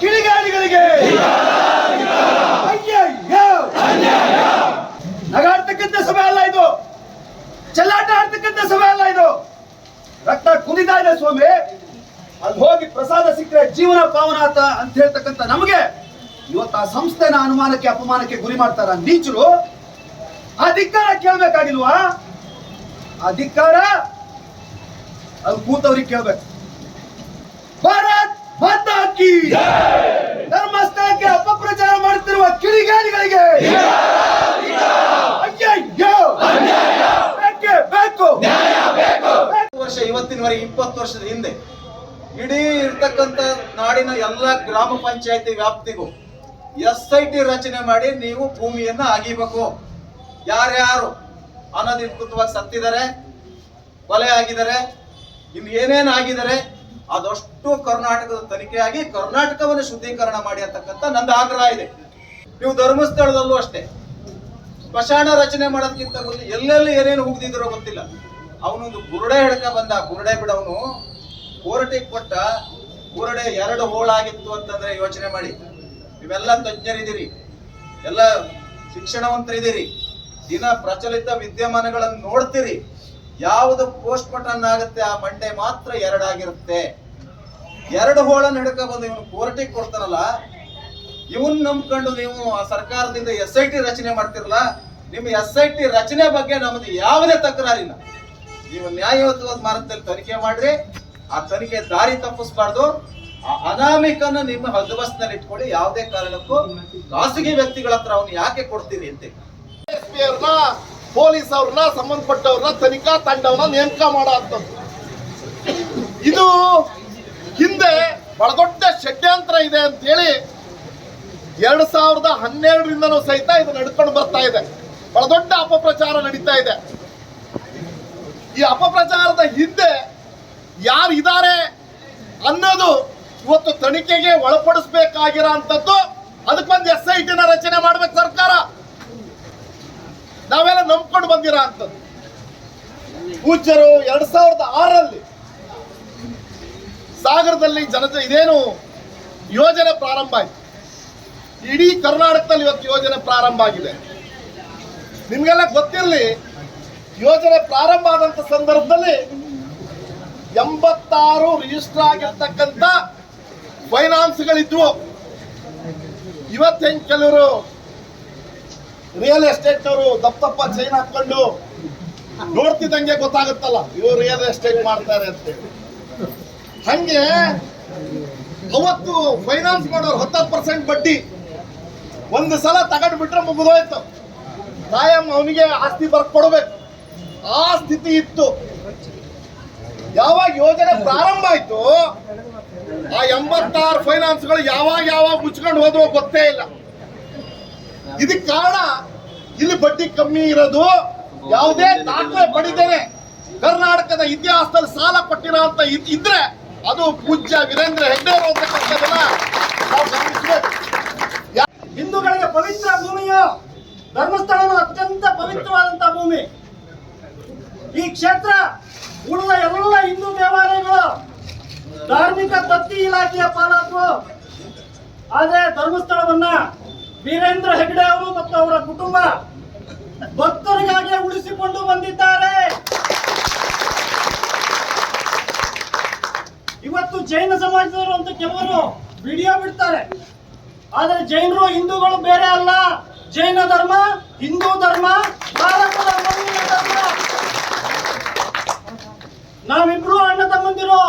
ಕಿಡಿಗಾಡಿಗಳಿಗೆ ಅಯ್ಯಯ್ಯೋ! ನಗಾಡ್ತಕ್ಕಂಥ ಸಭೆ ಅಲ್ಲ ಇದು. ಚೆಲ್ಲಾಟ ಆಡ್ತಕ್ಕಂಥ ಸಭೆ ಅಲ್ಲ ಇದು. ರಕ್ತ ಕುದಿತಾ ಇದೆ ಸ್ವಾಮಿ. ಅಲ್ಲಿ ಹೋಗಿ ಪ್ರಸಾದ ಸಿಕ್ಕರೆ ಜೀವನ ಪಾವನಾತ ಅಂತ ಹೇಳ್ತಕ್ಕಂಥ ನಮಗೆ ಇವತ್ತು ಆ ಸಂಸ್ಥೆನ ಅನುಮಾನಕ್ಕೆ, ಅಪಮಾನಕ್ಕೆ ಗುರಿ ಮಾಡ್ತಾರ ನೀಚರು. ಆ ಧಿಕ್ಕಾರ ಕೇಳ್ಬೇಕಾಗಿಲ್ವಾ? ಆ ಧಿಕ್ಕಾರ ಅದು ಕೂತವ್ರಿಗೆ ಕೇಳ್ಬೇಕು. ಕಿ. ಧರ್ಮಸ್ಥಳಕ್ಕೆ ಅಪಪ್ರಚಾರ ಮಾಡುತ್ತಿರುವ ಬೇಕು? ವರ್ಷ, ಇವತ್ತಿನವರೆಗೆ ಇಪ್ಪತ್ತು ವರ್ಷದ ಹಿಂದೆ ಇಡೀ ಇರ್ತಕ್ಕಂತ ನಾಡಿನ ಎಲ್ಲ ಗ್ರಾಮ ಪಂಚಾಯತಿ ವ್ಯಾಪ್ತಿಗೂ ಎಸ್ ಐ ಟಿ ರಚನೆ ಮಾಡಿ ನೀವು ಭೂಮಿಯನ್ನ ಅಗಿಬೇಕು ಯಾರ್ಯಾರು ಅನಧಿಕೃತವಾಗಿ ಸತ್ತಿದ್ದಾರೆ, ಕೊಲೆ ಆಗಿದ್ದಾರೆ, ಇನ್ನು ಏನೇನು ಆಗಿದ್ದಾರೆ ಅದಷ್ಟು ಕರ್ನಾಟಕದ ತನಿಖೆಯಾಗಿ ಕರ್ನಾಟಕವನ್ನು ಶುದ್ಧೀಕರಣ ಮಾಡಿ ಅಂತಕ್ಕಂಥ ನಂದು ಆಗ್ರಹ ಇದೆ. ನೀವು ಧರ್ಮಸ್ಥಳದಲ್ಲೂ ಅಷ್ಟೇ. ಸ್ಮಶಾನ ರಚನೆ ಮಾಡೋದಕ್ಕಿಂತ ಮೊದಲು ಎಲ್ಲೆಲ್ಲಿ ಏನೇನು ಹುಗ್ದಿದ್ರೋ ಗೊತ್ತಿಲ್ಲ. ಅವನೊಂದು ಗುರುಡೆ ಹಿಡ್ಕ ಬಂದ ಬುರುಡೆ ಬಿಡವನು ಕೋರ್ಟಿಗೆ ಕೊಟ್ಟ ಗುರುಡೆ ಎರಡು ಹೋಳಾಗಿತ್ತು ಅಂತಂದ್ರೆ ಯೋಚನೆ ಮಾಡಿ. ನೀವೆಲ್ಲ ತಜ್ಞರಿದ್ದೀರಿ. ಎಲ್ಲ ಶಿಕ್ಷಣವಂತರಿದ್ದೀರಿ. ದಿನ ಪ್ರಚಲಿತ ವಿದ್ಯಮಾನಗಳನ್ನು ನೋಡ್ತೀರಿ. ಯಾವುದು ಪೋಸ್ಟ್ ಮಾರ್ಟಮ್ ಆಗುತ್ತೆ, ಆ ಮಂಡೆ ಮಾತ್ರ ಎರಡಾಗಿರುತ್ತೆ. ಎರಡು ಹೋಳ ಹಿಡ್ಕ ಬಂದು ಇವನು ಕೋರ್ಟಿಗೆ ಕೊಡ್ತಾರಲ್ಲ, ಇವನ್ ನಂಬ್ಕೊಂಡು ನೀವು ಆ ಸರ್ಕಾರದಿಂದ ಎಸ್ ಐ ಟಿ ರಚನೆ ಮಾಡ್ತಿರಲ್ಲ, ನಿಮ್ಮ ಎಸ್ ಐ ಟಿ ರಚನೆ ಬಗ್ಗೆ ನಮ್ದು ಯಾವುದೇ ತಕರಾರಿಲ್ಲ. ನೀವು ನ್ಯಾಯಯುತವಾದ ಮಾರ್ಗದಲ್ಲಿ ತನಿಖೆ ಮಾಡ್ರಿ, ಆ ತನಿಖೆ ದಾರಿ ತಪ್ಪಿಸ್ಬಾರ್ದು, ಆ ಅನಾಮಿಕನ ನಿಮ್ಮ ಹದ್ದುಬಸ್ನಲ್ಲಿ ಇಟ್ಕೊಳ್ಳಿ, ಯಾವುದೇ ಕಾರಣಕ್ಕೂ ಖಾಸಗಿ ವ್ಯಕ್ತಿಗಳ ಹತ್ರ ಅವನು ಯಾಕೆ ಕೊಡ್ತೀರಿ ಅಂತ ಪೊಲೀಸ್ ಅವ್ರನ್ನ ಸಂಬಂಧಪಟ್ಟವ್ರನ್ನ ತನಿಖಾ ತಂಡವನ್ನ ನೇಮಕ ಮಾಡೋ ಇದು ಹಿಂದೆ ಬಹಳ ದೊಡ್ಡ ಷಡ್ಯಂತ್ರ ಇದೆ ಅಂತ ಹೇಳಿ ಎರಡ್ ಸಾವಿರದ ಹನ್ನೆರಡರಿಂದನೂ ಸಹಿತ ಇದು ನಡ್ಕೊಂಡು ಬರ್ತಾ ಇದೆ. ಬಹಳ ದೊಡ್ಡ ಅಪಪ್ರಚಾರ ನಡೀತಾ ಇದೆ. ಈ ಅಪಪ್ರಚಾರದ ಹಿಂದೆ ಯಾರು ಇದ್ದಾರೆ ಅನ್ನೋದು ಇವತ್ತು ತನಿಖೆಗೆ ಒಳಪಡಿಸ್ಬೇಕಾಗಿರೋ ಅಂಥದ್ದು ಅದಕ್ಕೊಂದು ಎಸ್ ಐ ಟಿನ ರಚನೆ ಮಾಡ್ಬೇಕು ಸರ್ಕಾರ. ನಾವೆಲ್ಲ ನಂಬ್ಕೊಂಡು ಬಂದಿರೋ ಅಂಥದ್ದು. ಪೂಜ್ಯರು ಎರಡ್ ಸಾವಿರದ ಆರರಲ್ಲಿ ಸಾಗರದಲ್ಲಿ ಜನತೆ ಇದೇನು ಯೋಜನೆ ಪ್ರಾರಂಭ ಆಯ್ತು. ಇಡೀ ಕರ್ನಾಟಕದಲ್ಲಿ ಇವತ್ತು ಯೋಜನೆ ಪ್ರಾರಂಭ ಆಗಿದೆ. ನಿಮಗೆಲ್ಲ ಗೊತ್ತಿರಲಿ, ಯೋಜನೆ ಪ್ರಾರಂಭ ಆದಂತ ಸಂದರ್ಭದಲ್ಲಿ ಎಂಬತ್ತಾರು ರಿಜಿಸ್ಟರ್ ಆಗಿರ್ತಕ್ಕಂಥ ಫೈನಾನ್ಸ್ಗಳಿದ್ವು ಇವತ್ತು ಹೆಂಗ್ ಕೆಲವರು ರಿಯಲ್ ಎಸ್ಟೇಟ್ ಅವರು ದಪ್ಪ ಚೈನ್ ಹಾಕೊಂಡು ನೋಡ್ತಿದ್ದಂಗೆ ಗೊತ್ತಾಗುತ್ತಲ್ಲ, ಇವರು ರಿಯಲ್ ಎಸ್ಟೇಟ್ ಮಾಡ್ತಾರೆ ಅಂತ ಹಂಗೆ ಅವತ್ತು ಫೈನಾನ್ಸ್ ಮಾಡೋರು ಹತ್ತತ್ತು ಪರ್ಸೆಂಟ್ ಬಡ್ಡಿ. ಒಂದು ಸಲ ತಗೊಂಡು ಬಿಟ್ರೆ ಮುಗಿದೋಯ್ತು. ಕಾಯಂ ಅವನಿಗೆ ಆಸ್ತಿ ಬರ್ಕೊಡ್ಬೇಕು. ಆ ಸ್ಥಿತಿ ಇತ್ತು. ಯಾವಾಗ ಯೋಜನೆ ಪ್ರಾರಂಭ ಆಯ್ತು, ಆ ಎಂಬತ್ತಾರು ಫೈನಾನ್ಸ್ಗಳು ಯಾವಾಗ ಯಾವಾಗ ಮುಚ್ಕೊಂಡು ಹೋದ್ವೋ ಗೊತ್ತೇ ಇಲ್ಲ. ಇದಕ್ಕೆ ಕಾರಣ ಇಲ್ಲಿ ಬಡ್ಡಿ ಕಮ್ಮಿ ಇರೋದು. ಯಾವುದೇ ದಾಖಲೆ ಪಡಿದೇನೆ. ಕರ್ನಾಟಕದ ಇತಿಹಾಸದಲ್ಲಿ ಸಾಲ ಕೊಟ್ಟಿರೋ ಅಂತ ಇದ್- ಇದ್ರೆ ಅದು ಪೂಜ್ಯ ವೀರೇಂದ್ರ ಹೆಗ್ಡೆ ಹಿಂದೂಗಳಿಗೆ ಪವಿತ್ರ ಭೂಮಿಯು ಧರ್ಮಸ್ಥಳವು ಅತ್ಯಂತ ಪವಿತ್ರವಾದಂತಹ ಭೂಮಿ. ಈ ಕ್ಷೇತ್ರ ಉಳಿದ ಎಲ್ಲ ಹಿಂದೂ ದೇವಾಲಯಗಳು ಧಾರ್ಮಿಕ ದತ್ತಿ ಇಲಾಖೆಯ ಪಾಲಾದ್ರು. ಆದರೆ ಧರ್ಮಸ್ಥಳವನ್ನ ವೀರೇಂದ್ರ ಹೆಗ್ಡೆ ಅವರು ಮತ್ತು ಅವರ ಕುಟುಂಬ ಭಕ್ತರಿಗಾಗಿ ಉಳಿಸಿಕೊಂಡು ಬಂದಿದ್ದಾರೆ. ಇವತ್ತು ಜೈನ ಸಮಾಜದವರು ಅಂತ ಕೆಲವರು ವಿಡಿಯೋ ಬಿಡ್ತಾರೆ. ಆದ್ರೆ ಜೈನರು ಹಿಂದೂಗಳು ಬೇರೆ ಅಲ್ಲ. ಜೈನ ಧರ್ಮ, ಹಿಂದೂ ಧರ್ಮ ಭಾರತದ ಮೂಲ ಧರ್ಮ. ನಾವಿಬ್ರು ಅಣ್ಣ ತಮ್ಮಂದಿರು.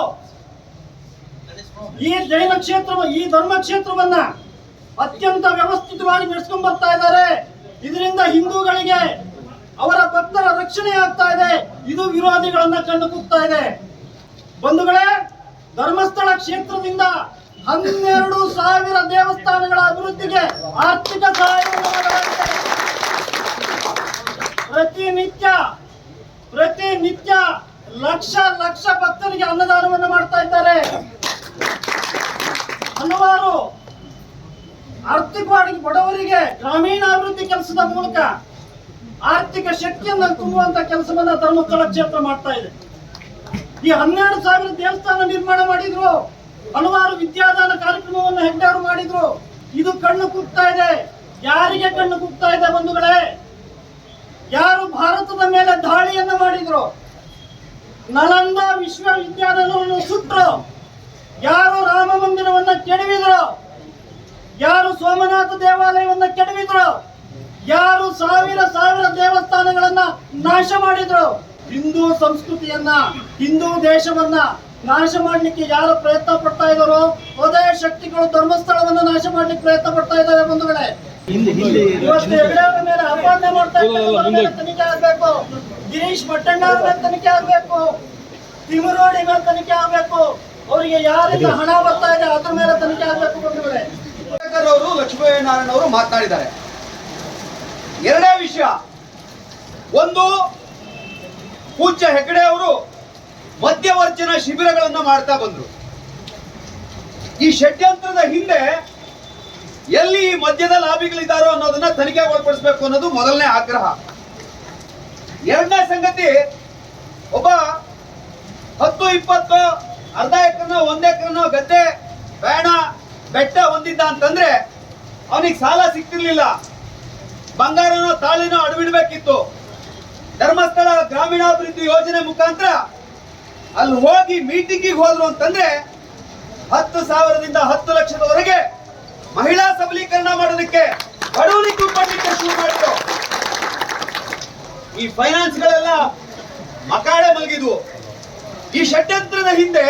ಈ ಜೈನ ಕ್ಷೇತ್ರ, ಈ ಧರ್ಮ ಕ್ಷೇತ್ರವನ್ನ ಅತ್ಯಂತ ವ್ಯವಸ್ಥಿತವಾಗಿ ನಡೆಸ್ಕೊಂಡ್ ಬರ್ತಾ ಇದ್ದಾರೆ. ಇದರಿಂದ ಹಿಂದೂಗಳಿಗೆ ಅವರ ಭಕ್ತರ ರಕ್ಷಣೆ ಆಗ್ತಾ ಇದೆ. ಇದು ವಿರೋಧಿಗಳನ್ನ ಕಂಡು ಕೂಗ್ತಾ ಇದೆ. ಬಂಧುಗಳೇ ಧರ್ಮಸ್ಥಳ ಕ್ಷೇತ್ರದಿಂದ ಹನ್ನೆರಡು ಸಾವಿರ ದೇವಸ್ಥಾನಗಳ ಅಭಿವೃದ್ಧಿಗೆ ಆರ್ಥಿಕ ಮಾಡಲಾಗಿದೆ ಪ್ರತಿನಿತ್ಯ ಪ್ರತಿನಿತ್ಯ ಲಕ್ಷ ಲಕ್ಷ ಭಕ್ತರಿಗೆ ಅನ್ನದಾನವನ್ನು ಮಾಡ್ತಾ ಇದ್ದಾರೆ. ಹಲವಾರು ಆರ್ಥಿಕವಾಗಿ ಬಡವರಿಗೆ ಗ್ರಾಮೀಣಾಭಿವೃದ್ಧಿ ಕೆಲಸದ ಮೂಲಕ ಆರ್ಥಿಕ ಶಕ್ತಿಯನ್ನು ತುಂಬುವಂತ ಕೆಲಸವನ್ನ ಧರ್ಮಸ್ಥಳ ಕ್ಷೇತ್ರ ಮಾಡ್ತಾ ಇದೆ. ಈ ಹನ್ನೆರಡು ಸಾವಿರ ದೇವಸ್ಥಾನ ನಿರ್ಮಾಣ ಮಾಡಿದ್ರು. ಹಲವಾರು ವಿದ್ಯಾದಾನ ಕಾರ್ಯಕ್ರಮವನ್ನು ಹೆಗ್ಡಾರು ಮಾಡಿದ್ರು. ಇದು ಕಣ್ಣು ಕುಗ್ತಾ ಇದೆ. ಯಾರಿಗೆ ಕಣ್ಣು ಕುಗ್ತಾ ಇದೆ ಬಂಧುಗಳೇ? ಯಾರು ಭಾರತದ ಮೇಲೆ ದಾಳಿಯನ್ನು ಮಾಡಿದ್ರು? ನಳಂದ ವಿಶ್ವವಿದ್ಯಾಲಯವನ್ನು ಸುಟ್ಟರು ಯಾರು ರಾಮ ಮಂದಿರವನ್ನ ಕೆಡವಿದ್ರು? ಯಾರು ಸೋಮನಾಥ ದೇವಾಲಯವನ್ನ ಕೆಡವಿದ್ರು? ಯಾರು ಸಾವಿರ ಸಾವಿರ ದೇವಸ್ಥಾನಗಳನ್ನ ನಾಶ ಮಾಡಿದ್ರು? ಹಿಂದೂ ಸಂಸ್ಕೃತಿಯನ್ನ ಹಿಂದೂ ದೇಶವನ್ನ ನಾಶ ಮಾಡ್ಲಿಕ್ಕೆ ಯಾರು ಪ್ರಯತ್ನ ಪಡ್ತಾ ಇದಾರೋ ಅದೇ ಶಕ್ತಿಗಳು ಧರ್ಮಸ್ಥಳವನ್ನ ನಾಶ ಮಾಡ್ಲಿಕ್ಕೆ ಪ್ರಯತ್ನ ಪಡ್ತಾ ಇದ್ದಾರೆ ಬಂಧುಗಳೇ. ಇವತ್ತು ಮೇಲೆ ಅಪಾದನೆ ಮಾಡ್ತಾ ಇದ್ದಾರೆ ಮೇಲೆ ತನಿಖೆ ಆಗ್ಬೇಕು. ಗಿರೀಶ್ ಮಟ್ಟಣ್ಣ ಅವ್ರ ಮೇಲೆ ತನಿಖೆ ಆಗ್ಬೇಕು. ತಿಮರೋಡಿ ಮೇಲೆ ತನಿಖೆ ಆಗ್ಬೇಕು. ಅವರಿಗೆ ಯಾರಿಂದ ಹಣ ಬರ್ತಾ ಇದೆ ಅದ್ರ ಮೇಲೆ ತನಿಖೆ ಆಗ್ಬೇಕು ಬಂಧುಗಳೇ. ಅವರು ಲಕ್ಷ್ಮೀನಾರಾಯಣ ಅವರು ಮಾತನಾಡಿದ್ದಾರೆ ಎರಡನೇ ವಿಷಯ. ಒಂದು ಪೂಜ್ಯ ಹೆಗಡೆ ಅವರು ಮಧ್ಯವರ್ಜನ ಶಿಬಿರಗಳನ್ನ ಮಾಡ್ತಾ ಬಂದರು. ಈ ಷಡ್ಯಂತ್ರದ ಹಿಂದೆ ಎಲ್ಲಿ ಈ ಮದ್ಯದ ಲಾಭಿಗಳಿದ್ದಾರೋ ಅನ್ನೋದನ್ನ ತನಿಖೆ ಒಳಪಡಿಸಬೇಕು ಅನ್ನೋದು ಮೊದಲನೇ ಆಗ್ರಹ. ಎರಡನೇ ಸಂಗತಿ, ಒಬ್ಬ ಹತ್ತು, ಇಪ್ಪತ್ತು, ಅರ್ಧ ಎಕರೆನೋ, ಒಂದ್ ಗದ್ದೆ ಬೇಣ ಬೆಟ್ಟ ಹೊಂದಿದ್ದ ಅಂತಂದ್ರೆ ಅವನಿಗೆ ಸಾಲ ಸಿಕ್ತಿರ್ಲಿಲ್ಲ ಬಂಗಾರನೋ, ತಾಳಿನೋ ಅಡವಿಡ್ಬೇಕಿತ್ತು ಧರ್ಮಸ್ಥಳ ಗ್ರಾಮೀಣಾಭಿವೃದ್ಧಿ ಯೋಜನೆ ಮುಖಾಂತರ ಅಲ್ಲಿ ಹೋಗಿ ಮೀಟಿಂಗಿಗೆ ಹೋದ್ರು ಅಂತಂದ್ರೆ ಹತ್ತು ಸಾವಿರದಿಂದ ಹತ್ತು ಲಕ್ಷದವರೆಗೆ ಮಹಿಳಾ ಸಬಲೀಕರಣ ಮಾಡೋದಕ್ಕೆ ಬಡವರಿಗೆ ಕೊಡ್ಲಿಕ್ಕೆ ಶುರು ಮಾಡಿದ್ರು ಈ ಫೈನಾನ್ಸ್ ಗಳೆಲ್ಲ ಮಕಾಡೆ ಮಲಗಿದ್ವು ಈ ಷಡ್ಯಂತ್ರದ ಹಿಂದೆ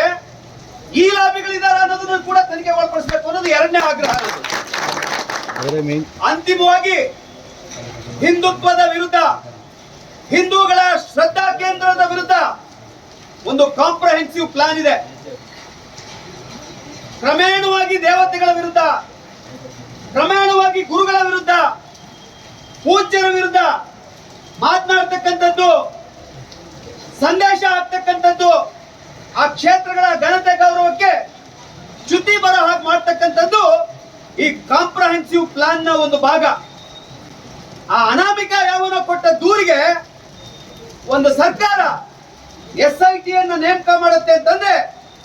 ಈ ಲಾಭಿಗಳಿದ್ದಾರೆ ಅನ್ನೋದನ್ನು ಕೂಡ ತನಿಖೆ ಒಳಪಡಿಸಬೇಕು ಅನ್ನೋದು ಎರಡನೇ ಆಗ್ರಹ. ಅಂತಿಮವಾಗಿ ಹಿಂದುತ್ವದ ವಿರುದ್ಧ ಹಿಂದೂಗಳ ಶ್ರದ್ಧಾ ಕೇಂದ್ರದ ವಿರುದ್ಧ ಒಂದು ಕಾಂಪ್ರಹೆನ್ಸಿವ್ ಪ್ಲಾನ್ ಇದೆ. ಕ್ರಮೇಣವಾಗಿ ದೇವತೆಗಳ ವಿರುದ್ಧ, ಕ್ರಮೇಣವಾಗಿ ಗುರುಗಳ ವಿರುದ್ಧ, ಪೂಜ್ಯರ ವಿರುದ್ಧ ಮಾತನಾಡ್ತಕ್ಕಂಥದ್ದು, ಸಂದೇಶ ಆಗ್ತಕ್ಕಂಥದ್ದು ಆ ಕ್ಷೇತ್ರಗಳ ಘನತೆ ಗೌರವಕ್ಕೆ ಚ್ಯುತಿ ಬರ ಹಾಗೆ ಮಾಡ್ತಕ್ಕಂಥದ್ದು ಈ ಕಾಂಪ್ರಹೆನ್ಸಿವ್ ಪ್ಲಾನ್ನ ಒಂದು ಭಾಗ. ಆ ಅನಾಮಿಕ ಯಾವನೋ ಕೊಟ್ಟ ದೂರಿಗೆ ಒಂದು ಸರ್ಕಾರ ಎಸ್ ಐ ಟಿ ಅನ್ನ ನೇಮಕ ಮಾಡುತ್ತೆ ಅಂತಂದ್ರೆ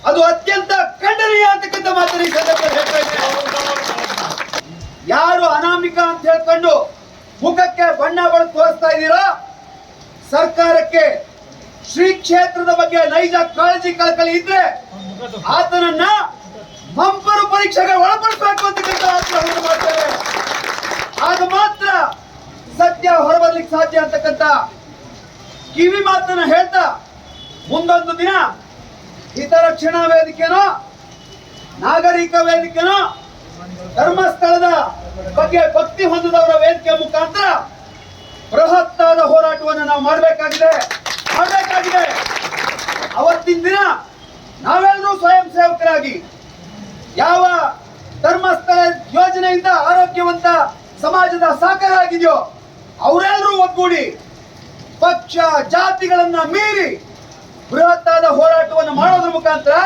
ಅದು ಅತ್ಯಂತ ಖಂಡನೀಯ ಅಂತಕ್ಕಂಥ ಮಾತನ್ನ ಈ ಸಂದರ್ಭದಲ್ಲಿ ಹೇಳ್ತಾ ಇದ್ದೇನೆ. ಯಾರು ಅನಾಮಿಕ ಅಂತ ಹೇಳ್ಕೊಂಡು ಮುಖಕ್ಕೆ ಬಣ್ಣ ಬಳಿದು ತೋರಿಸ್ತಾ ಇದ್ದೀರೋ, ಸರ್ಕಾರಕ್ಕೆ ಶ್ರೀ ಕ್ಷೇತ್ರದ ಬಗ್ಗೆ ನೈಜ ಕಾಳಜಿ ಕಳಕಳಿ ಇದ್ರೆ ಆತನನ್ನ ಮಂಪರು ಪರೀಕ್ಷೆಗೆ ಒಳಪಡಿಸಬೇಕು ಅಂತಕ್ಕಂಥ ಮಾಡ್ತಾರೆ ಆಗ ಮಾತ್ರ ಸತ್ಯ ಹೊರಬರ್ಲಿಕ್ಕೆ ಸಾಧ್ಯ ಅಂತಕ್ಕಂಥ ಕಿವಿ ಮಾತನ್ನ ಹೇಳ್ತಾ ಮುಂದೊಂದು ದಿನ ಹಿತರಕ್ಷಣಾ ವೇದಿಕೆನೋ, ನಾಗರಿಕ ವೇದಿಕೆನೋ, ಧರ್ಮಸ್ಥಳದ ಬಗ್ಗೆ ಭಕ್ತಿ ಹೊಂದಿದವರ ವೇದಿಕೆ ಮುಖಾಂತರ ಬೃಹತ್ತಾದ ಹೋರಾಟವನ್ನು ನಾವು ಮಾಡಬೇಕಾಗಿದೆ. ಮಾಡಬೇಕಾಗಿದೆ. ಅವತ್ತಿನ ದಿನ ನಾವೆಲ್ಲರೂ ಸ್ವಯಂ ಸೇವಕರಾಗಿ ಯಾವ ಧರ್ಮಸ್ಥಳ ಯೋಜನೆಯಿಂದ ಆರೋಗ್ಯವಂತ ಸಮಾಜದ ಸಾಕಾರ ಆಗಿದೆಯೋ ಅವರೆಲ್ಲರೂ ಒಗ್ಗೂಡಿ ಪಕ್ಷ ಜಾತಿಗಳನ್ನ ಮೀರಿ ಬೃಹತ್ತಾದ ಹೋರಾಟವನ್ನು ಮಾಡೋದ್ರ ಮುಖಾಂತರ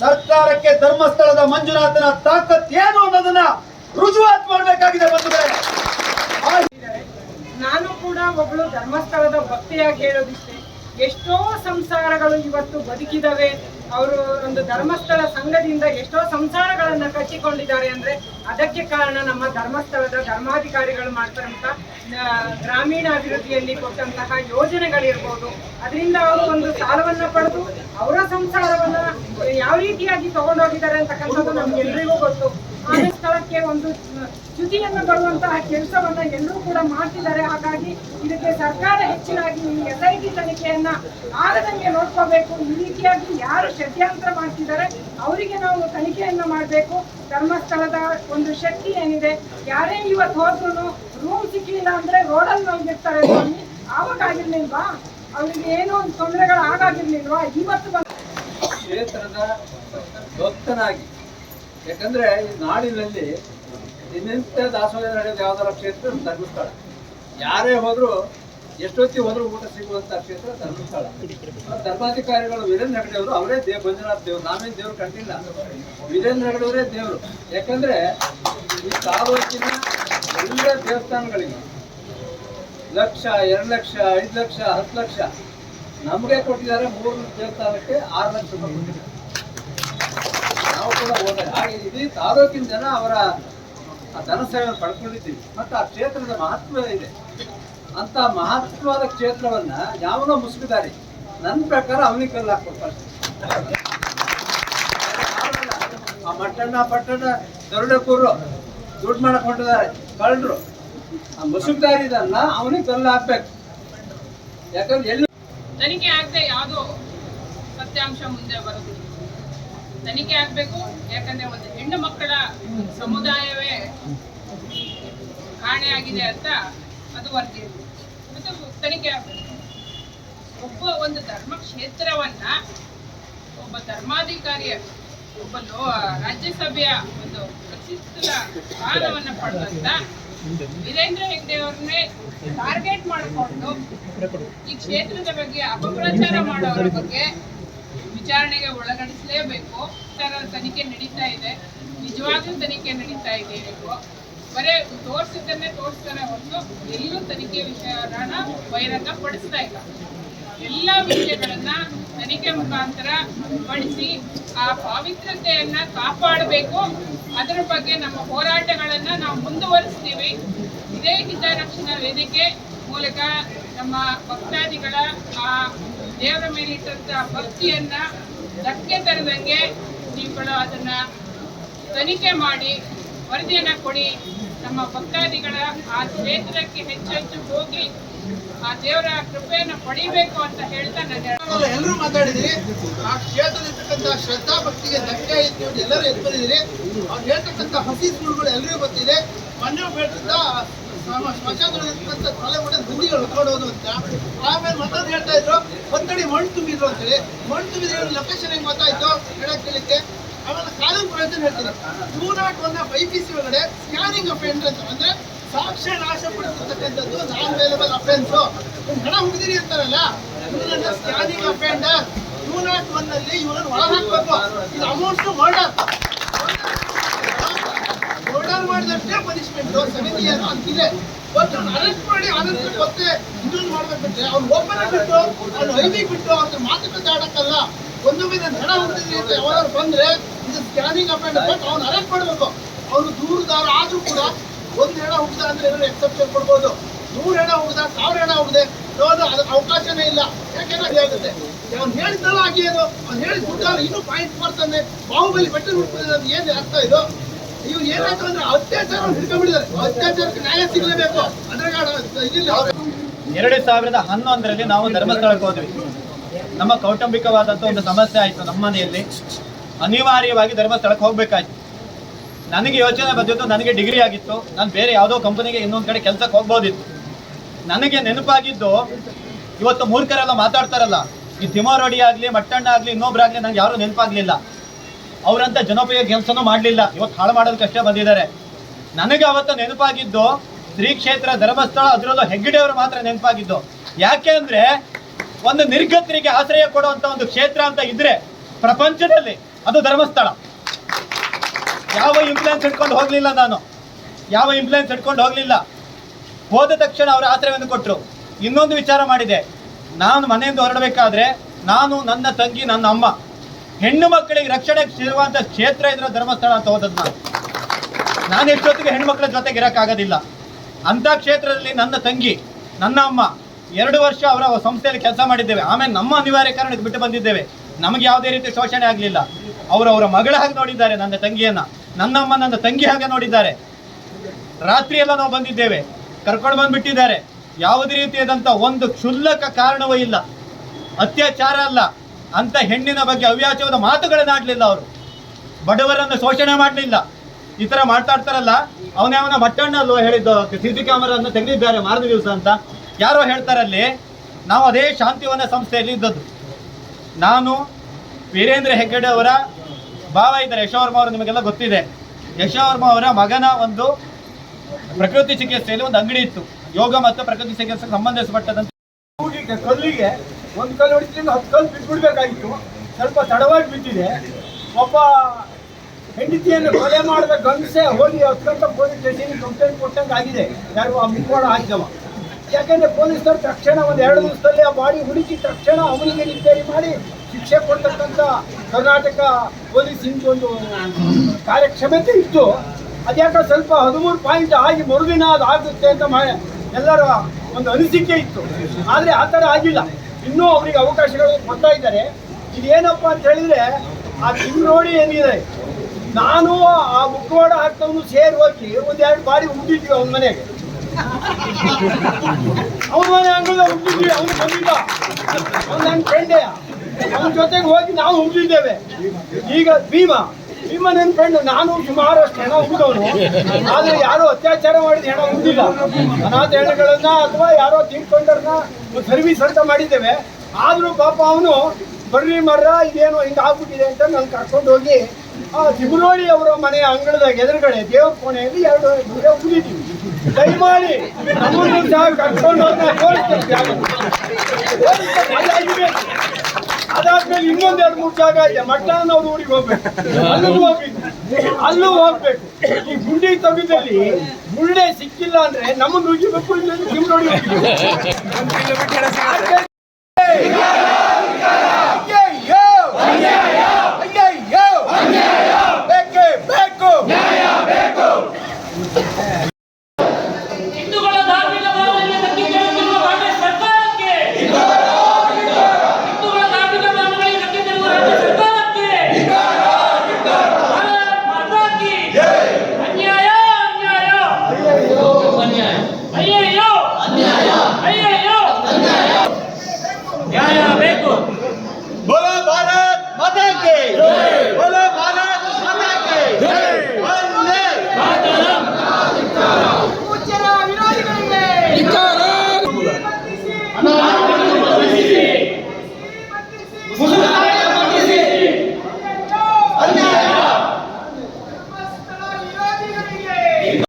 ಸರ್ಕಾರಕ್ಕೆ ಧರ್ಮಸ್ಥಳದ ಮಂಜುನಾಥನ ತಾಕತ್ ಏನು ಅನ್ನೋದನ್ನ ರುಜುವಾತ್ ಮಾಡಬೇಕಾಗಿದೆ ಬಂಧುಗಳೇ. ನಾನು ಕೂಡ ಒಬ್ಬಳು ಧರ್ಮಸ್ಥಳದ ಭಕ್ತಿಯಾಗಿ ಹೇಳೋದಿಷ್ಟೇ. ಎಷ್ಟೋ ಸಂಸಾರಗಳು ಇವತ್ತು ಬದುಕಿದವೆ. ಅವರು ಒಂದು ಧರ್ಮಸ್ಥಳ ಸಂಘದಿಂದ ಎಷ್ಟೋ ಸಂಸಾರಗಳನ್ನ ಕಟ್ಟಿಕೊಂಡಿದ್ದಾರೆ ಅಂದ್ರೆ ಅದಕ್ಕೆ ಕಾರಣ ನಮ್ಮ ಧರ್ಮಸ್ಥಳದ ಧರ್ಮಾಧಿಕಾರಿಗಳು ಮಾಡ್ತಾರಂತ ಗ್ರಾಮೀಣ ಅಭಿವೃದ್ಧಿಯಲ್ಲಿ ಕೊಟ್ಟಂತಹ ಯೋಜನೆಗಳಿರ್ಬೋದು. ಅದರಿಂದ ಅವರು ಒಂದು ಸಾಲವನ್ನ ಪಡೆದು ಅವರ ಸಂಸಾರವನ್ನ ಯಾವ ರೀತಿಯಾಗಿ ತಗೊಂಡೋಗಿದ್ದಾರೆ ಅಂತಕ್ಕಂಥದ್ದು ನಮ್ಗೆಲ್ರಿಗೂ ಗೊತ್ತು. ಒಂದು ಚ್ಯುತಿಯನ್ನು ಬರುವಂತಹ ಕೆಲಸವನ್ನ ಎಲ್ಲರೂ ಕೂಡ ಮಾಡ್ತಿದ್ದಾರೆ. ಹಾಗಾಗಿ ಇದಕ್ಕೆ ಸರ್ಕಾರ ಹೆಚ್ಚಿನಾಗಿ ಈ ಎಸ್ ಐ ಟಿ ತನಿಖೆಯನ್ನ ಆಗದಂಗೆ ನೋಡ್ಕೋಬೇಕು. ಈ ರೀತಿಯಾಗಿ ಯಾರು ಷಡ್ಯಂತ್ರ ಮಾಡ್ತಿದ್ದಾರೆ, ಅವರಿಗೆ ನಾವು ತನಿಖೆಯನ್ನ ಮಾಡಬೇಕು. ಧರ್ಮಸ್ಥಳದ ಒಂದು ಶಕ್ತಿ ಏನಿದೆ, ಯಾರೇ ಇವತ್ತು ಹೋದ್ರು ರೂಮ್ ಸಿಕ್ಕಿಲ್ಲ ಅಂದ್ರೆ ರೋಡಲ್ಲಿ ಮಲಗಿರ್ತಾರೆ ಸ್ವಾಮಿ. ಆವಾಗಿರ್ಲಿಲ್ವಾ ಅವ್ರಿಗೆ ಏನೋ ಒಂದು ತೊಂದರೆಗಳು ಆಗಾಗಿರ್ಲಿಲ್ವಾ? ಇವತ್ತು ಬಂದು ಕ್ಷೇತ್ರದ ಭಕ್ತನಾಗಿ, ಯಾಕಂದ್ರೆ ಈ ನಾಡಿನಲ್ಲಿ ದಿನನಿತ್ಯ ದಾಸೋಹ ನಡೆಯೋದು ಯಾವ್ದಾರ ಕ್ಷೇತ್ರ? ಧರ್ಮಸ್ಥಳ. ಯಾರೇ ಹೋದ್ರು ಎಷ್ಟೊತ್ತಿ ಹೋದ್ರು ಊಟ ಸಿಗುವಂತ ಕ್ಷೇತ್ರ ಧರ್ಮಸ್ಥಳ. ಧರ್ಮಾಧಿಕಾರಿಗಳು ವೀರೇಂದ್ರ ಹೆಗಡೆ ಅವರು, ಅವರೇ ದೇವ್ ಮಂಜುನಾಥ್ ದೇವ್ರು, ನಾವೇನ್ ದೇವ್ರು ಕಂಡಿಲ್ಲ. ವೀರೇಂದ್ರ ಹೆಗಡೆ ಅವರೇ ದೇವ್ರು. ಯಾಕಂದ್ರೆ ಈ ತಾಲೂಕಿನ ಎಲ್ಲ ದೇವಸ್ಥಾನಗಳಿಗೆ ಲಕ್ಷ, ಎರಡು ಲಕ್ಷ, ಐದು ಲಕ್ಷ, ಹತ್ತು ಲಕ್ಷ. ನಮಗೆ ಕೊಟ್ಟಿದ್ದಾರೆ ಮೂರು ದೇವಸ್ಥಾನಕ್ಕೆ ಆರು ಲಕ್ಷ ರೂಪಾಯಿ ಕೊಟ್ಟಿದ್ದಾರೆ. ಕೂಡ ಹೋದಾಗ ಹಾಗೆ ಇಡೀ ತಾಲೂಕಿನ ಜನ ಅವರ ಆ ಧನ ಸೇವೆಯನ್ನು ಪಡ್ಕೊಂಡಿದ್ದೀವಿ. ಮತ್ತು ಆ ಕ್ಷೇತ್ರದ ಮಹತ್ವ ಇದೆ. ಅಂತ ಮಹತ್ವದ ಕ್ಷೇತ್ರವನ್ನ ಯಾವನೋ ಮುಸುಕಿದ್ದಾರೆ. ನನ್ನ ಪ್ರಕಾರ ಅವನಿಗೆ ಕಲ್ಲು ಅಷ್ಟೇ. ಆ ಮಟ್ಟಣ್ಣ ಪಟ್ಟಣ ದರೋಡೆಕೋರು ದುಡ್ಡು ಮಾಡ್ಕೊಂಡಿದ್ದಾರೆ. ಕಳ್ಳರು ಆ ಮುಸುಕ್ದಾರಿ ಇದನ್ನ ಅವನಿಗೆ ಕಲ್ಲು ಹಾಕ್ಬೇಕು. ಯಾಕಂದ್ರೆ ಎಲ್ಲಿ ತನಿಖೆ ಆಗದೆ ಯಾವುದೋ ಸತ್ಯಾಂಶ ಮುಂದೆ ಬರೋದಿಲ್ಲ ತನಿಖೆ ಆಗಬೇಕು, ಯಾಕಂದ್ರೆ ಒಂದು ಹೆಣ್ಣು ಮಕ್ಕಳ ಸಮುದಾಯವೇ ಕಾಣೆಯಾಗಿದೆ ಅಂತ ಅದು ವರದಿ. ಮತ್ತು ತನಿಖೆ ಒಬ್ಬ ಒಂದು ಧರ್ಮ ಕ್ಷೇತ್ರವನ್ನ ಒಬ್ಬ ಧರ್ಮಾಧಿಕಾರಿಯ, ಒಬ್ಬ ರಾಜ್ಯಸಭೆಯ ಒಂದು ಪ್ರತಿಷ್ಠಿತ ಸ್ಥಾನವನ್ನ ಪಡೆದಂತ ವೀರೇಂದ್ರ ಹೆಗ್ಡೆ ಅವ್ರನ್ನೇ ಟಾರ್ಗೆಟ್ ಮಾಡಿಕೊಂಡು ಈ ಕ್ಷೇತ್ರದ ಬಗ್ಗೆ ಅಪಪ್ರಚಾರ ಮಾಡೋರ ಬಗ್ಗೆ ವಿಚಾರಣೆಗೆ ಒಳಗಡಿಸಲೇಬೇಕು. ತನಿಖೆ ನಡೀತಾ ಇದೆ. ನಿಜವಾಗ್ಲೂ ತನಿಖೆ ನಡೀತಾ ಇದೆ ಬರೀ ತೋರಿಸಿದ್ದನ್ನೇ ತೋರಿಸ್ತಾರೆ ಹೊರತು ಎಲ್ಲೂ ತನಿಖೆ ವಿಷಯನ ಬಹಿರಂಗ ಪಡಿಸ್ತಾ ಇಲ್ಲ. ಎಲ್ಲ ವಿಷಯಗಳನ್ನ ತನಿಖೆ ಮುಖಾಂತರ ಪಡಿಸಿ ಆ ಪಾವಿತ್ರತೆಯನ್ನ ಕಾಪಾಡಬೇಕು. ಅದರ ಬಗ್ಗೆ ನಮ್ಮ ಹೋರಾಟಗಳನ್ನ ನಾವು ಮುಂದುವರಿಸ್ತೀವಿ. ಇದೇ ಹಿತರಕ್ಷಣಾ ವೇದಿಕೆ ಮೂಲಕ ನಮ್ಮ ಭಕ್ತಾದಿಗಳ ಆ ದೇವರ ಮೇಲಿಟ್ಟಂತ ಭಕ್ತಿಯನ್ನ ಧಕ್ಕೆ ತರದಂಗೆ ನೀವುಗಳು ಅದನ್ನ ತನಿಖೆ ಮಾಡಿ ವರದಿಯನ್ನ ಕೊಡಿ. ನಮ್ಮ ಭಕ್ತಾದಿಗಳ ಆ ಕ್ಷೇತ್ರಕ್ಕೆ ಹೆಚ್ಚೆಚ್ಚು ಹೆಚ್ಚು ಹೋಗಿ ಆ ದೇವರ ಕೃಪೆಯನ್ನು ಪಡಿಬೇಕು ಅಂತ ಹೇಳ್ತಾ ನಾನು ಎಲ್ಲರೂ ಮಾತಾಡಿದ್ರಿ ಆ ಕ್ಷೇತ್ರದಲ್ಲಿರ್ತಕ್ಕಂಥ ಶ್ರದ್ಧಾ, ಭಕ್ತಿಗೆ ಧಕ್ಕೆ ಐತಿ ಅಂತ ಎಲ್ಲರೂ ಎತ್ಕೊಂಡಿದ್ರಿ ಅವ್ರು ಹೇಳ್ತಕ್ಕಂಥ ಹಸಿ ಸುಳ್ಳುಗಳು ಎಲ್ಲರಿಗೂ ಗೊತ್ತಿದೆ. ಮೊನ್ನೆ ಬೇಟದ ಸ್ಮಶಾನದಲ್ಲಿರ್ತಕ್ಕಂಥ ತಲೆ ಹೊಡೆದ ಗುಂಡಿಗಳು ಅಂತ. ಆಮೇಲೆ ಮತ್ತೊಂದು ಹೇಳ್ತಾ ಇದ್ರು ಒಂದಡಿ ಮಣ್ಣು ತುಂಬಿದ್ರು ಅಂತೇಳಿ ಮಣ್ಣು ತುಂಬಿದ್ರೆ ಲೊಕೇಶನ್ ಹೆಂಗ್ ಗೊತ್ತಾಯ್ತು? ಹೇಳಕ್ ಕೇಳಿಕ್ಕೆ. ಆಮೇಲೆ ಕಾನೂನು ಪ್ರಯೋಜನ ಹೇಳ್ತಾರೆ two not one I P C ಒಳಗಡೆ ಸ್ಕ್ಯಾನಿಂಗ್ ಅಫೆಂಡ್ ಅಂತ ಅಂದ್ರೆ ಸಾಕ್ಷ್ಯ ನಾಶ ಪಡಿಸಿರ್ತಕ್ಕಂಥದ್ದು ನಾನ್ ಅವೈಲೇಬಲ್ ಅಫೆನ್ಸ್ ಹಣ ಹುಡುಗಿರಿ ಅಂತಾರಲ್ಲ scanning offend two not one ಅಲ್ಲಿ ಇವರನ್ನು ಒಳ ಹಾಕ್ಬೇಕು. ಇದು ಅಮೌಂಟ್ ಮರ್ಡರ್ ಮರ್ಡರ್ ಮಾಡಿದಷ್ಟೇ ಪನಿಷ್ಮೆಂಟ್ ಸಮಿತಿ ಅಂತಿದೆ ಬಟ್ ಅರೆಸ್ಟ್ ಮಾಡಿ ಅನಂತರ ಮತ್ತೆ ಇಂಟ್ರೂಸ್ ಮಾಡ್ಬೇಕಂದ್ರೆ ಅವ್ನು ಒಬ್ಬನೇ ಬಿಟ್ಟು, ಅವ್ನು ಹೈವಿ ಬಿಟ್ಟು ಅವ್ರ ಮಾತುಕತೆ ಆಡಕ್ಕಲ್ಲ. ಒಂದೊಮ್ಮೆ ನಾನು ಹಣ ಹೊಂದಿದ್ರಿ ಅಂತ ಯಾವಾದ್ರು ಬಂದ್ರೆ ಇದು ಸ್ಕ್ಯಾನಿಂಗ್ ಅಫೆಂಡ್ ಬಟ್ ಅವ್ನು ಅರೆಸ್ಟ್ ಮಾಡಬೇಕು. ಅವನು ದೂರದಾರ ಆದ್ರೂ ಕೂಡ ಒಂದ್ ಹೆಣ ಹುಡ್ದ ಅಂದ್ರೆ ಏನಾದ್ರು ಎಕ್ಸೆಪ್ಷನ್ ಕೊಡ್ಬೋದು. ನೂರು ಹೆಣ ಹುಡ್ದ ಸಾವಿರ ಹೆಣ ಹುಡ್ದೆ ನೋಡು ಅವಕಾಶನೇ ಇಲ್ಲ. ಯಾಕೆಂದ್ರೆ ಆಗುತ್ತೆ? ಅವ್ನು ಹೇಳಿದ್ದಲ್ಲ ಆಗಿ ಅದು ಅವ್ನು ಹೇಳಿದ ಹುಡುಗ ಇನ್ನೂ ಪಾಯಿಂಟ್ ಮಾಡ್ತಾನೆ. ಬಾಹುಬಲಿ ಬೆಟ್ಟ ಹುಡ್ತದೆ ಅದು ಏನು ಅರ್ಥ ಇದು? ಇವ್ರು ಏನಾಯ್ತು ಅಂದ್ರೆ ಅತ್ಯಾಚಾರ ಹಿಡ್ಕೊಂಡ್ಬಿಟ್ಟಿದ್ದಾರೆ. ಅತ್ಯಾಚಾರಕ್ಕೆ ನ್ಯಾಯ ಸಿಗಲೇಬೇಕು. ಅದ್ರಾಗ ಇದಿಲ್ಲ. ಎರಡು ಸಾವಿರದ ಹನ್ನೊಂದರಲ್ಲಿ ನಾವು ಧರ್ಮಸ್ಥಳಕ್ಕೆ ಹೋದ್ವಿ. ನಮ್ಮ ಕೌಟುಂಬಿಕವಾದಂಥ ಒಂದು ಸಮಸ್ಯೆ ಆಯಿತು ನಮ್ಮ ಮನೆಯಲ್ಲಿ ಅನಿವಾರ್ಯವಾಗಿ ಧರ್ಮಸ್ಥಳಕ್ಕೆ ಹೋಗ್ಬೇಕಾಯ್ತು. ನನಗೆ ಯೋಚನೆ ಬಂದಿತ್ತು ನನಗೆ ಡಿಗ್ರಿ ಆಗಿತ್ತು. ನಾನು ಬೇರೆ ಯಾವುದೋ ಕಂಪನಿಗೆ ಇನ್ನೊಂದು ಕಡೆ ಕೆಲಸಕ್ಕೆ ಹೋಗ್ಬೋದಿತ್ತು. ನನಗೆ ನೆನಪಾಗಿದ್ದು, ಇವತ್ತು ಮೂರ್ಖರೆಲ್ಲ ಮಾತಾಡ್ತಾರಲ್ಲ, ಈ ತಿಮಾರೋಡಿ ಆಗಲಿ, ಮಟ್ಟಣ್ಣ ಆಗಲಿ ಇನ್ನೊಬ್ರಾಗಲಿ ನನಗೆ ಯಾರೂ ನೆನಪಾಗಲಿಲ್ಲ. ಅವರಂತ ಜನಪ್ರಿಯ ಕೆಲಸನೂ ಮಾಡಲಿಲ್ಲ. ಇವತ್ತು ಹಾಳು ಮಾಡೋದಕ್ಕಷ್ಟೇ ಬಂದಿದ್ದಾರೆ. ನನಗೆ ಅವತ್ತು ನೆನಪಾಗಿದ್ದು ಶ್ರೀ ಕ್ಷೇತ್ರ ಧರ್ಮಸ್ಥಳ ಅದರಲ್ಲೂ ಹೆಗ್ಗಡೆಯವರು ಮಾತ್ರ ನೆನಪಾಗಿದ್ದು. ಯಾಕೆ ಅಂದರೆ, ಒಂದು ನಿರ್ಗತರಿಗೆ ಆಶ್ರಯ ಕೊಡುವಂಥ ಒಂದು ಕ್ಷೇತ್ರ ಅಂತ ಇದ್ರೆ ಪ್ರಪಂಚದಲ್ಲಿ ಅದು ಧರ್ಮಸ್ಥಳ. ಯಾವ ಇಂಪ್ಲೆನ್ಸ್ ಇಟ್ಕೊಂಡು ಹೋಗ್ಲಿಲ್ಲ ನಾನು. ಯಾವ ಇಂಪ್ಲೆನ್ಸ್ ಇಟ್ಕೊಂಡು ಹೋಗ್ಲಿಲ್ಲ. ಹೋದ ತಕ್ಷಣ ಅವರ ಆಶ್ರಯವನ್ನು ಕೊಟ್ಟರು ಇನ್ನೊಂದು ವಿಚಾರ ಮಾಡಿದೆ. ನಾನು ಮನೆಯಿಂದ ಹೊರಡಬೇಕಾದ್ರೆ ನಾನು, ನನ್ನ ತಂಗಿ, ನನ್ನ ಅಮ್ಮ, ಹೆಣ್ಣು ಮಕ್ಕಳಿಗೆ ರಕ್ಷಣೆ ಸಿಗುವಂಥ ಕ್ಷೇತ್ರ ಇದ್ರ ಧರ್ಮಸ್ಥಳ ಅಂತ ಹೋದದ್ದು ನಾನು. ನಾನು ಎಷ್ಟೊತ್ತಿಗೆ ಹೆಣ್ಮಕ್ಳ ಜೊತೆಗೆ ಇರೋಕ್ಕಾಗೋದಿಲ್ಲ. ಅಂಥ ಕ್ಷೇತ್ರದಲ್ಲಿ ನನ್ನ ತಂಗಿ, ನನ್ನ ಅಮ್ಮ ಎರಡು ವರ್ಷ ಅವರ ಸಂಸ್ಥೆಯಲ್ಲಿ ಕೆಲಸ ಮಾಡಿದ್ದೇವೆ. ಆಮೇಲೆ ನಮ್ಮ ಅನಿವಾರ್ಯ ಕಾರಣಕ್ಕೆ ಬಿಟ್ಟು ಬಂದಿದ್ದೇವೆ. ನಮಗೆ ಯಾವುದೇ ರೀತಿ ಶೋಷಣೆ ಆಗಲಿಲ್ಲ. ಅವರು ಅವರ ಮಗಳ ಹಾಗೆ ನೋಡಿದ್ದಾರೆ ನನ್ನ ತಂಗಿಯನ್ನ. ನನ್ನ ಅಮ್ಮ ನನ್ನ ತಂಗಿ ಹಾಗೆ ನೋಡಿದ್ದಾರೆ. ರಾತ್ರಿ ಎಲ್ಲ ನಾವು ಬಂದಿದ್ದೇವೆ. ಕರ್ಕೊಂಡು ಬಂದ್ಬಿಟ್ಟಿದ್ದಾರೆ. ಯಾವುದೇ ರೀತಿಯಾದಂಥ ಒಂದು ಕ್ಷುಲ್ಲಕ ಕಾರಣವೂ ಇಲ್ಲ. ಅತ್ಯಾಚಾರ ಅಲ್ಲ. ಅಂತ ಹೆಣ್ಣಿನ ಬಗ್ಗೆ ಅವ್ಯಾಚವಾದ ಮಾತುಗಳನ್ನಾಡಲಿಲ್ಲ ಅವರು. ಬಡವರನ್ನು ಶೋಷಣೆ ಮಾಡಲಿಲ್ಲ. ಈ ಥರ ಮಾತಾಡ್ತಾರಲ್ಲ, ಅವನೇ ಅವನ ಮಟ್ಟಣ್ಣಲ್ಲೋ ಹೇಳಿದ್ದು ಸಿ ಸಿ ಕ್ಯಾಮರಾವನ್ನು ತೆಗೆದಿದ್ದಾರೆ ಮಾರ್ದ ದಿವಸ ಅಂತ. ಯಾರೋ ಹೇಳ್ತಾರಲ್ಲಿ, ನಾವು ಅದೇ ಶಾಂತಿವನ ಸಂಸ್ಥೆಯಲ್ಲಿ ಇದ್ದದ್ದು. ನಾನು ವೀರೇಂದ್ರ ಹೆಗ್ಗಡೆ ಅವರ ಭಾವ ಇದ್ದಾರೆ ಯಶೋವರ್ಮ ಅವರು ನಿಮಗೆಲ್ಲ ಗೊತ್ತಿದೆ. ಯಶೋವರ್ಮ ಅವರ ಮಗನ ಒಂದು ಪ್ರಕೃತಿ ಚಿಕಿತ್ಸೆಯಲ್ಲಿ ಒಂದು ಅಂಗಡಿ ಇತ್ತು. ಯೋಗ ಮತ್ತು ಪ್ರಕೃತಿ ಚಿಕಿತ್ಸೆಗೆ ಸಂಬಂಧಿಸಪಟ್ಟದಂತೆ ಕಲ್ಲಿಗೆ ಒಂದು ಕಲ್ಲು ಹೊಡಿತೀನಿ ಹತ್ತು ಕಲ್ಲು ಬಿಟ್ಬಿಡ್ಬೇಕಾಗಿತ್ತು. ಸ್ವಲ್ಪ ತಡವಾಗಿ ಬಿದ್ದಿದೆ. ಒಬ್ಬ ಹೆಂಡತಿಯನ್ನು ಕೊಲೆ ಮಾಡಿದ ಗಂಡಸೆ ಹೋಗಿ ಹತ್ತು ಗಂಟೆ ಪೊಲೀಸ್ ಸ್ಟೇಷನ್ ಕಂಪ್ಲೇಂಟ್ ಕೊಟ್ಟಂಗೆ ಆಗಿದೆ ಯಾರು ಆ ಮುಖವಾಡ ಹಾಕಿದವ ಯಾಕೆಂದ್ರೆ ಪೊಲೀಸರು ತಕ್ಷಣ ಒಂದು ಎರಡು ದಿವಸದಲ್ಲಿ ಆ ಬಾಡಿ ಹುಡುಕಿ ತಕ್ಷಣ ಅವನಿಗೆ ರಿಪೇರಿ ಮಾಡಿ ಶಿಕ್ಷೆ ಕೊಡ್ತಕ್ಕಂಥ ಕರ್ನಾಟಕ ಪೊಲೀಸ್ ಒಂದು ಕಾರ್ಯಕ್ಷಮತೆ ಇತ್ತು. ಅದ್ಯಾಕೆ ಸ್ವಲ್ಪ ಹದಿಮೂರು ಪಾಯಿಂಟ್ ಆಗಿ ಮರುದಿನ ಅದು ಆಗುತ್ತೆ ಅಂತ ಎಲ್ಲರ ಒಂದು ಅನಿಸಿಕೆ ಇತ್ತು. ಆದರೆ ಆ ಥರ ಆಗಿಲ್ಲ. ಇನ್ನೂ ಅವರಿಗೆ ಅವಕಾಶಗಳು ಕೊಡ್ತಾ ಇದ್ದಾರೆ. ಇದೇನಪ್ಪ ಅಂತ ಹೇಳಿದ್ರೆ, ಆ ತಿಂಗ್ರೋಡಿ ಏನಿದೆ? ನಾನು ಆ ಮುಖವಾಡ ಹಾಕ್ತವನು ಸೇರಿ ಹೋಗಿ ಒಂದೆರಡು ಬಾರಿ ಉಂಡಿದ್ವಿ ಅವನ ಮನೆಗೆ. ಅವನ ಮನೆ ಅಂಗಳದ ಉಂಡಿದ್ವಿ ಅವನು ಬಂದಿದ್ದ ಅವ್ನು ನನ್ನ ಫ್ರೆಂಡೇ ಅವನ ಜೊತೆಗೆ ಹೋಗಿ ನಾವು ಹುಟ್ಟಿದ್ದೇವೆ. ಈಗ ಭೀಮ ಭೀಮ ನನ್ನ ಫ್ರೆಂಡ್ ನಾನು ಸುಮಾರಷ್ಟು ಹೆಣ ಉಂಡವನು ಆದ್ರೆ ಯಾರು ಅತ್ಯಾಚಾರ ಮಾಡಿದ ಹೆಣ ಉಂಡಿಲ್ಲ ಅನಾಥ ಹೆಣಗಳನ್ನ ಅಥವಾ ಯಾರೋ ತೀರ್ಕೊಂಡವ್ರನ್ನ ಸರ್ವಿಸ್ ಅಂತ ಮಾಡಿದ್ದೇವೆ. ಆದರೂ ಪಾಪ ಅವನು ಬರ್ರಿ ಮರ್ರ, ಇದೇನೋ ಹಿಂಗೆ ಆಗ್ಬಿಟ್ಟಿದೆ ಅಂತ ನಾನು ಕರ್ಕೊಂಡು ಹೋಗಿ ಆ ತಿಮರೋಳಿ ಅವರ ಮನೆಯ ಅಂಗಳದ ಎದುರುಗಡೆ ದೇವ್ರ ಕೋಣೆಯಲ್ಲಿ ಎರಡು ಗುಡ್ಡೆ ಉಗಿದೀವಿ ದಯಮಾಡಿ ನಮ್ಮನ್ನು ಸಹ ಕರ್ಕೊಂಡು. ಅದಾದ್ಮೇಲೆ- ಇನ್ನೊಂದ್ ಎರಡು ಮೂರು ಜಾಗ ಇದೆ. ನಾವು ಊರಿಗೆ ಹೋಗ್ಬೇಕು. ಅಲ್ಲೂ ಹೋಗ್ಬೇಕು. ಅಲ್ಲೂ ಹೋಗ್ಬೇಕು. ಈ ಗುಂಡಿ ತಗುದಲ್ಲಿ ಗುಂಡೆ ಸಿಕ್ಕಿಲ್ಲ ಅಂದ್ರೆ ನಮ್ಮನ್ನು ಉಗಿಬೇಕು ಇಲ್ಲ ತಿಮ್ರೋಡಿ ಹೋಗ್ಬೇಕು